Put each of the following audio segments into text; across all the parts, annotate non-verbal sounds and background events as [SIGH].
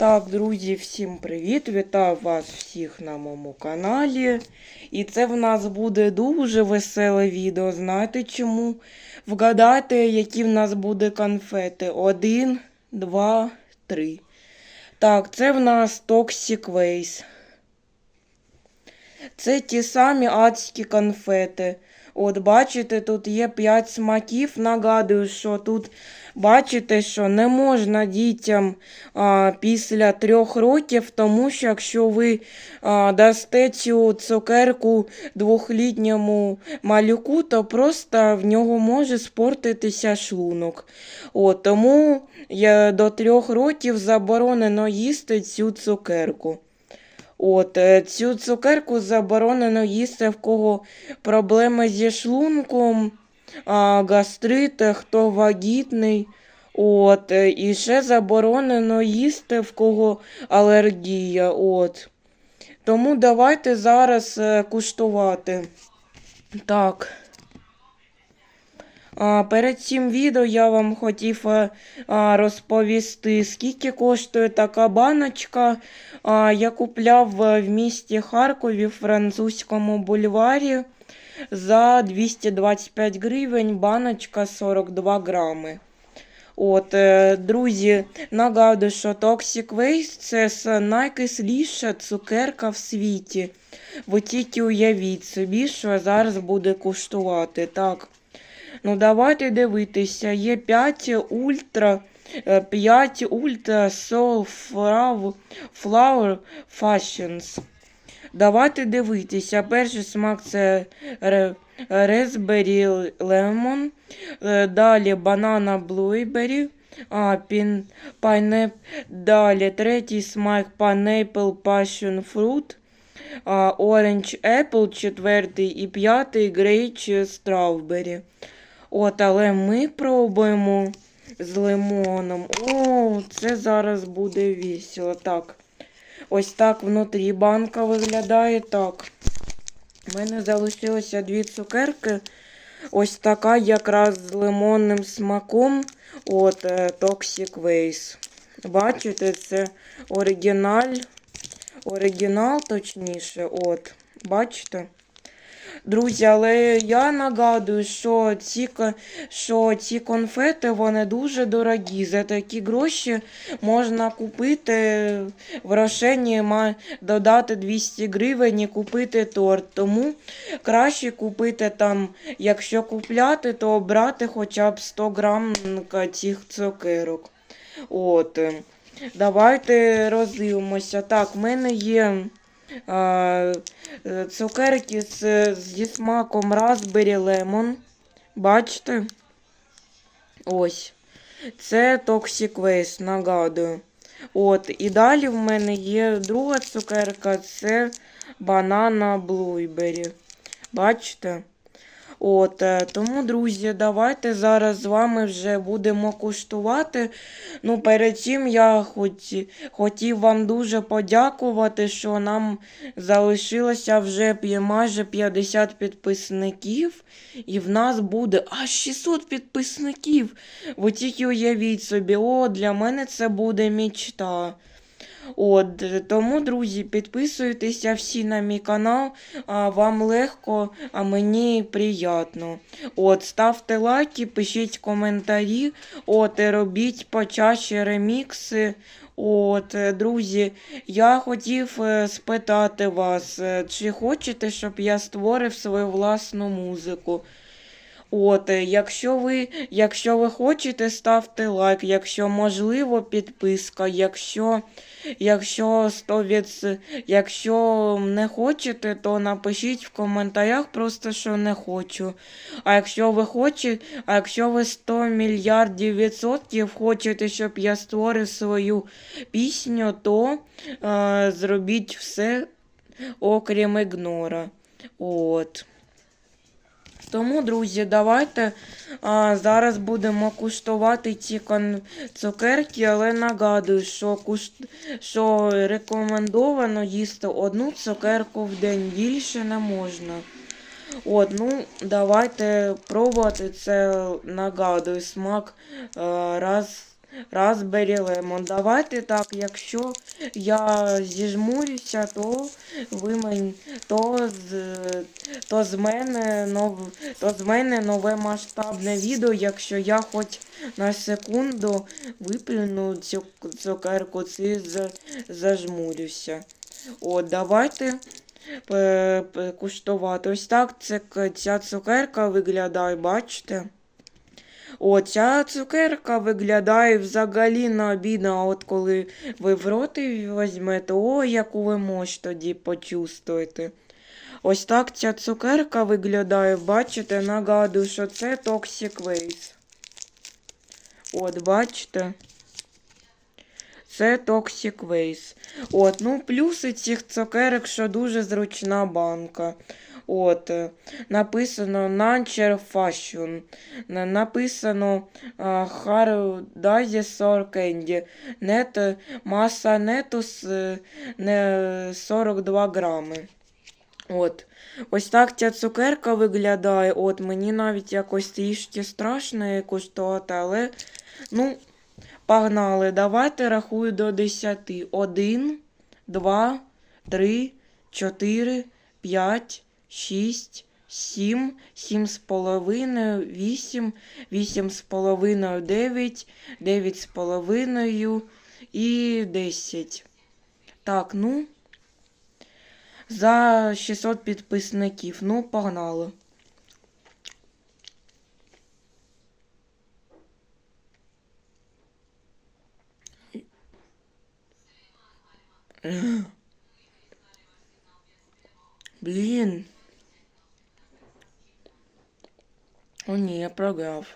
Так, друзі, всім привіт! Вітаю вас всіх на моєму каналі. І це в нас буде дуже веселе відео. Знаєте чому? Вгадайте, які в нас буде конфети. Один, два, три. Так, це в нас Toxic Waste. Це ті самі адські конфети. От, бачите, тут є 5 смаків. Нагадую, що тут бачите, що не можна дітям а, після трьох років, тому що якщо ви а, дасте цю цукерку двохлітньому малюку, то просто в нього може спортитися шлунок. От, тому я, до трьох років заборонено їсти цю цукерку. От, е, цю цукерку заборонено їсти, в кого проблеми зі шлунком, гастрит, е, хто вагітний. От, е, і ще заборонено їсти, в кого алергія. От. Тому давайте зараз куштувати. Так. Перед цим відео я вам хотів е, розповісти, скільки коштує така баночка. Я купляв е, в місті Харкові в французькому бульварі за 225 гривень, баночка 42 грами. От, е, друзі, нагадую, що Toxic Waste це найкисліша цукерка в світі. Ви тільки уявіть собі, що зараз буде куштувати. Так. Ну, давайте дивитися. Є 5 ультра, 5 ультра Soul Flower, Fashions. Давайте дивитися. Перший смак це Raspberry Lemon. Е, Далі банана Blueberry. А, пін, пайнеп, далі третій смак Pineapple Passion Fruit. Orange Apple, четвертий і п'ятий Grapes Strawberry. От, але ми пробуємо з лимоном. О, це зараз буде весело. Так. Ось так внутрі банка виглядає. Так. У мене залишилося дві цукерки. Ось така якраз з лимонним смаком. От е, Toxic Waste. Бачите, це оригіналь. Оригінал, точніше. От. Бачите? Друзі, але я нагадую, що ці, що ці конфети вони дуже дорогі. За такі гроші можна купити в рошені, додати 200 гривень і купити торт. Тому краще купити там, якщо купляти, то брати хоча б 100 грам цих цукерок. От. Давайте роздивимося. Так, в мене є. Е, цукерки з, зі смаком Raspberry Lemon. Бачите? Ось. Це Toxic Waste, нагадую. От, і далі в мене є друга цукерка, це банана Blueberry. Бачите? От, е, тому, друзі, давайте зараз з вами вже будемо куштувати. Ну, перед цим я хоч, хотів вам дуже подякувати, що нам залишилося вже майже 50 підписників, і в нас буде аж 600 підписників. Ви тільки уявіть собі, о, для мене це буде мічта. От, тому, друзі, підписуйтеся всі на мій канал. А, вам легко, а мені приємно. От, ставте лайки, пишіть коментарі. От, і робіть почаще ремікси. От, друзі, я хотів е, спитати вас, е, чи хочете, щоб я створив свою власну музику? От, е, якщо ви, якщо ви хочете, ставте лайк, якщо можливо, підписка, якщо, якщо 100%, якщо не хочете, то напишіть в коментарях просто, що не хочу. А якщо ви хочете, а якщо ви 100 мільярдів відсотків хочете, щоб я створив свою пісню, то е, зробіть все, окрім ігнора. От. Тому, друзі, давайте а, зараз будемо куштувати ці цукерки, але нагадую, що, куш... що рекомендовано їсти одну цукерку в день, більше не можна. От, ну, давайте пробувати це, нагадую, смак а, раз, Raspberry Lemon. Давайте так, якщо я зіжмурюся, то ви мені, то з, то з мене нов, то з мене нове масштабне відео, якщо я хоч на секунду виплюну цю цукерку, це зажмурюся. От, давайте пе- куштувати. Ось так це, ця цукерка виглядає, бачите? О, ця цукерка виглядає взагалі на обідно, а от коли ви в роти візьмете, о, яку ви мощ тоді почувствуєте. Ось так ця цукерка виглядає, бачите, нагадую, що це Toxic Waste. От, бачите? Це Toxic Waste. От, ну, плюси цих цукерок, що дуже зручна банка. От, е, написано Nature Fashion. Написано Hardazі Sor Candy. Нет, е, маса нету с, е, не 42 грами. От. Ось так ця цукерка виглядає. От, мені навіть якось трішки страшно куштувати, але ну, погнали. Давайте рахую до 10. 1, 2, 3, 4, 5, 6, 7, 7 з половиною, 8, 8 з половиною, 9, 9 з половиною і 10. Так, ну. За 600 підписників. Ну, погнали. Блін. О, ні, я програв.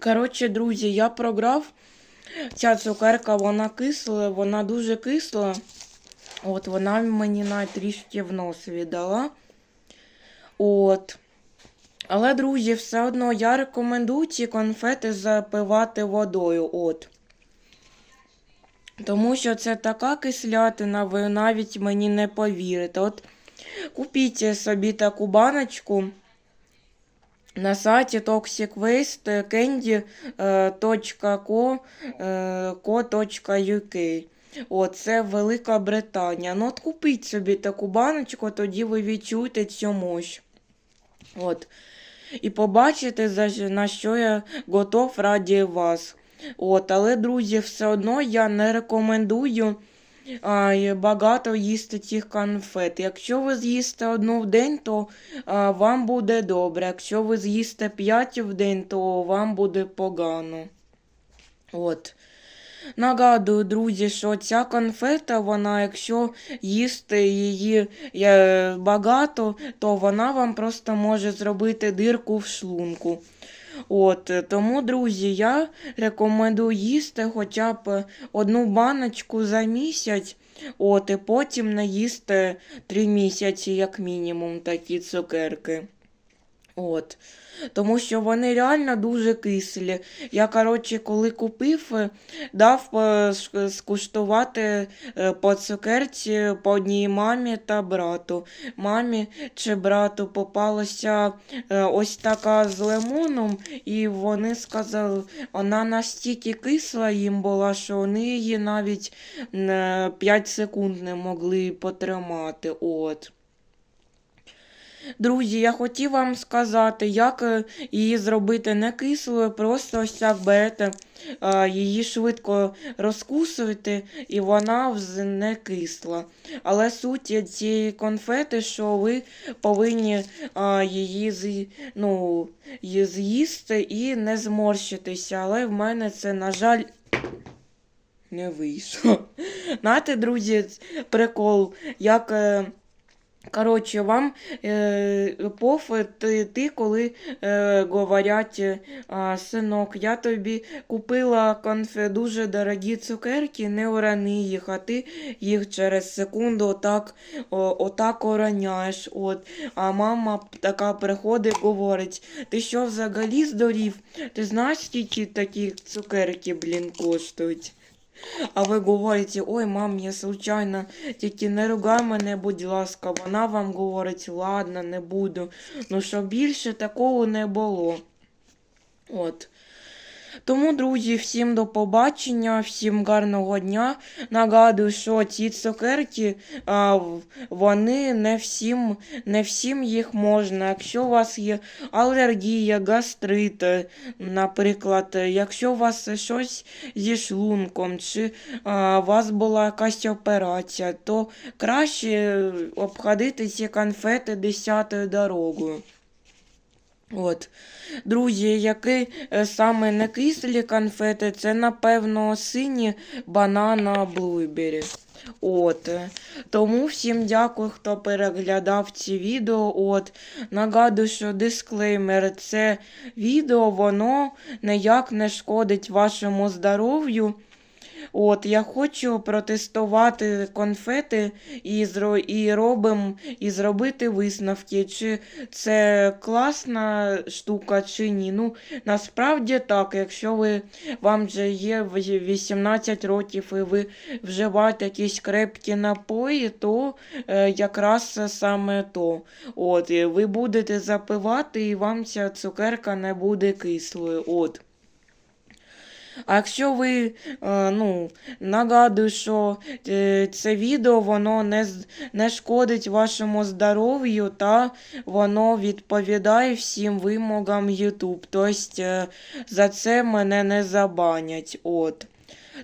Коротше, друзі, я програв. Ця цукерка, вона кисла, вона дуже кисла. От вона мені навіть трішки в нос віддала. От. Але, друзі, все одно я рекомендую ці конфети запивати водою. От. Тому що це така кислятина, ви навіть мені не повірите. От купіть собі таку баночку на сайті toxicwaste.co.uk. О, це Велика Британія. Ну, от купіть собі таку баночку, тоді ви відчуєте цю мощь. От. І побачите, на що я готов раді вас. От, але, друзі, все одно я не рекомендую а, багато їсти цих конфет. Якщо ви з'їсте одну в день, то а, вам буде добре. Якщо ви з'їсте 5 в день, то вам буде погано. От. Нагадую, друзі, що ця конфета, вона, якщо їсти її е, багато, то вона вам просто може зробити дирку в шлунку. От, тому, друзі, я рекомендую їсти хоча б одну баночку за місяць, от, і потім не їсти 3 місяці, як мінімум, такі цукерки. От. Тому що вони реально дуже кислі. Я, коротше, коли купив, е, дав е, скуштувати е, по цукерці по одній мамі та брату. Мамі чи брату попалася ось така з лимоном, і вони сказали, вона настільки кисла їм була, що вони її навіть 5 секунд не могли потримати. От. Друзі, я хотів вам сказати, як е, її зробити не кислою, просто ось так берете, е, її швидко розкусуєте, і вона не кисла. Але суть цієї конфети, що ви повинні е, її ну, з'їсти і не зморщитися. Але в мене це, на жаль, не вийшло. [LAUGHS] Знаєте, друзі, прикол, як. Коротше, вам е, пофити, ти, коли е, говорять, е, а, синок, я тобі купила конфе дуже дорогі цукерки, не урани їх, а ти їх через секунду отак, о, отак уроняєш. От. А мама така приходить, говорить, ти що взагалі здурів? Ти знаєш, скільки такі цукерки, блін, коштують? А ви говорите, ой, мам, я случайно, тільки не ругай мене, будь ласка. Вона вам говорить, ладно, не буду. Ну, щоб більше такого не було. От. Тому, друзі, всім до побачення, всім гарного дня. Нагадую, що ці цукерки, а, вони не всім, не всім їх можна. Якщо у вас є алергія, гастрит, е, наприклад, е, якщо у вас щось зі шлунком, чи а, у вас була якась операція, то краще е, обходити ці конфети десятою дорогою. От. Друзі, які е, саме не кислі конфети, це, напевно, сині банана блубері. От. Тому всім дякую, хто переглядав ці відео. От. Нагадую, що дисклеймер, це відео, воно ніяк не шкодить вашому здоров'ю. От, я хочу протестувати конфети і, зро... і робим, і зробити висновки, чи це класна штука, чи ні. Ну, насправді так, якщо ви вам вже є в- 18 років і ви вживаєте якісь крепкі напої, то е, якраз саме то. От, ви будете запивати, і вам ця цукерка не буде кислою. От. А якщо ви, е, ну, нагадую, що е, це відео воно не, не шкодить вашому здоров'ю та воно відповідає всім вимогам YouTube. Тобто е, за це мене не забанять. От.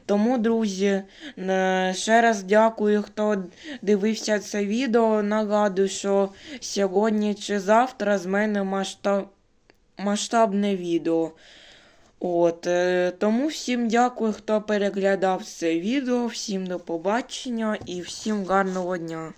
Тому, друзі, е, ще раз дякую, хто дивився це відео. Нагадую, що сьогодні чи завтра з мене масштаб... масштабне відео. От, е, тому всім дякую, хто переглядав це відео, всім до побачення і всім гарного дня.